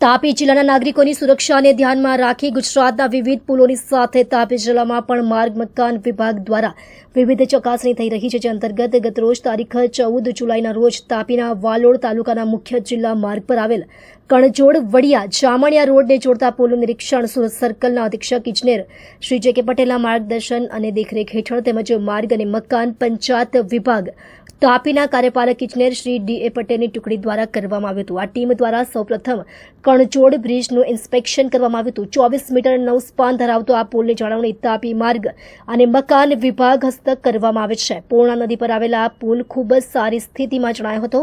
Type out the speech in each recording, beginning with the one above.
તાપી જિલ્લાના નાગરિકોની સુરક્ષાને ધ્યાનમાં રાખી ગુજરાતના વિવિધ પુલોની સાથે તાપી જિલ્લામાં પણ માર્ગ, મકાન વિભાગ દ્વારા વિવિધ ચકાસણી થઈ રહી છે, જે અંતર્ગત ગતરોજ તારીખ ચૌદ જુલાઈના રોજ તાપીના વાલોડ તાલુકાના મુખ્ય જિલ્લા માર્ગ પર આવેલ કણજોડ વડિયા જામણિયા રોડને જોડતા પુલનું નિરીક્ષણ સુરત સર્કલના અધિક્ષક ઇજનેર શ્રી જે કે પટેલના માર્ગદર્શન અને દેખરેખ હેઠળ તેમજ માર્ગ અને મકાન પંચાયત વિભાગ તાપીના કાર્યપાલક ઇજનેર શ્રી ડી એ પટેલની ટુકડી દ્વારા કરવામાં આવ્યું હતું. આ ટીમ દ્વારા સૌપ્રથમ કણજોડ બ્રિજનું ઇન્સ્પેક્શન કરવામાં આવ્યું હતું. ચોવીસ મીટર નવ સ્પાન ધરાવતો આ પુલની જાળવણી તાપી માર્ગ અને મકાન વિભાગ હસ્તક કરવામાં આવે છે. પૂર્ણા નદી પર આવેલા આ પુલ ખૂબ જ સારી સ્થિતિમાં જણાયો હતો.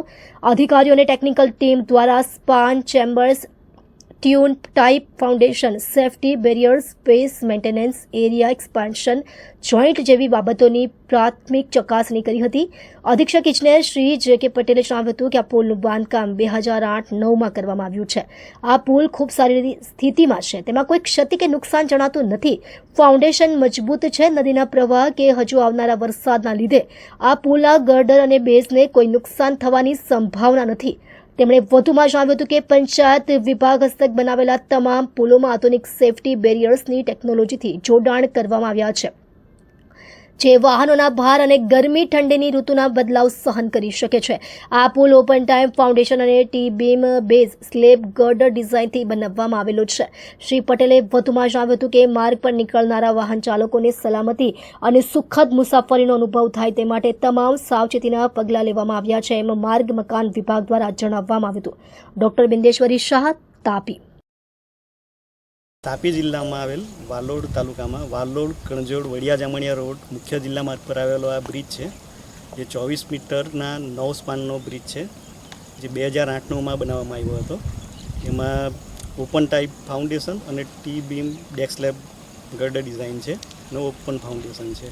અધિકારીઓ અને ટેકનિકલ ટીમ દ્વારા span, chambers tune type foundation safety barriers space maintenance area expansion joint જેવી બાબતોની પ્રાથમિક ચકાસણી કરી હતી. અધિક્ષક ઇજનેર શ્રી જે કે પટેલે જણાવ્યું હતું કે આ પુલનું બાંધકામ બે હજાર આઠ નવમાં કરવામાં આવ્યું છે. આ પુલ ખૂબ સારી સ્થિતિમાં છે. તેમાં કોઈ ક્ષતિ કે નુકસાન જણાતું નથી. ફાઉન્ડેશન મજબૂત છે. નદીના પ્રવાહ કે હજુ આવનારા વરસાદના લીધે આ પુલના ગર્ડર અને બેઝને કોઈ નુકસાન થવાની સંભાવના નથી. તેમણે વધુમાં જણાવ્યું હતું કે પંચાયત વિભાગ હસ્તક બનાવેલા તમામ પુલોમાં આધુનિક સેફટી બેરિયર્સની ટેકનોલોજીથી જોડાણ કરવામાં આવ્યા છે. જે વાહનોના ભાર અને ગરમી ઠંડીની ઋતુના બદલાવ સહન કરી શકે છે. આ પુલ ઓપન ટાઈમ ફાઉન્ડેશન અને T beam base slab girder ડિઝાઇનથી બનાવવામાં આવેલો છે. શ્રી પટેલે વધુમાં જણાવ્યું હતું કે, માર્ગ પર નીકળનારા વાહન ચાલકોને સલામતી અને સુખદ મુસાફરીનો અનુભવ થાય તે માટે તમામ સાવચેતીના પગલાં લેવામાં આવ્યા છે, એમ માર્ગ મકાન વિભાગ દ્વારા જણાવવામાં આવ્યું હતું. ડોક્ટર બિંદેશ્વરી શાહ, તાપી. તાપી જિલ્લામાં આવેલ વાલોડ તાલુકામાં વાલોડ કણજોડ વડિયા જામણિયા રોડ મુખ્ય જિલ્લા માર્ગ પર આવેલો આ બ્રિજ છે. જે ચોવીસ મીટરના નવ સ્પાનનો બ્રિજ છે, જે બે હજાર આઠ નવમાં બનાવવામાં આવ્યો હતો. એમાં ઓપન ટાઈપ ફાઉન્ડેશન અને T beam deck girder design છે અને ઓપન ફાઉન્ડેશન છે.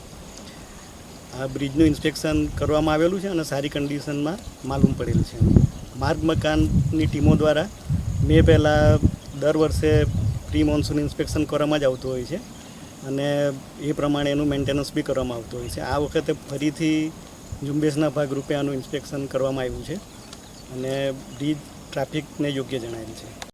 આ બ્રિજનું ઇન્સ્પેક્શન કરવામાં આવેલું છે અને સારી કન્ડિશનમાં માલુમ પડેલ છે. માર્ગ મકાનની ટીમો દ્વારા મેં પહેલાં દર વર્ષે પ્રી મોન્સૂન ઇન્સ્પેક્શન કરવામાં જ આવતું હોય છે અને એ પ્રમાણે એનું મેન્ટેનન્સ બી કરવામાં આવતું હોય છે. આ વખતે ફરીથી ઝુંબેશના ભાગરૂપે આનું ઇન્સ્પેક્શન કરવામાં આવ્યું છે અને બ્રિજ ટ્રાફિકને યોગ્ય જણાયેલ છે.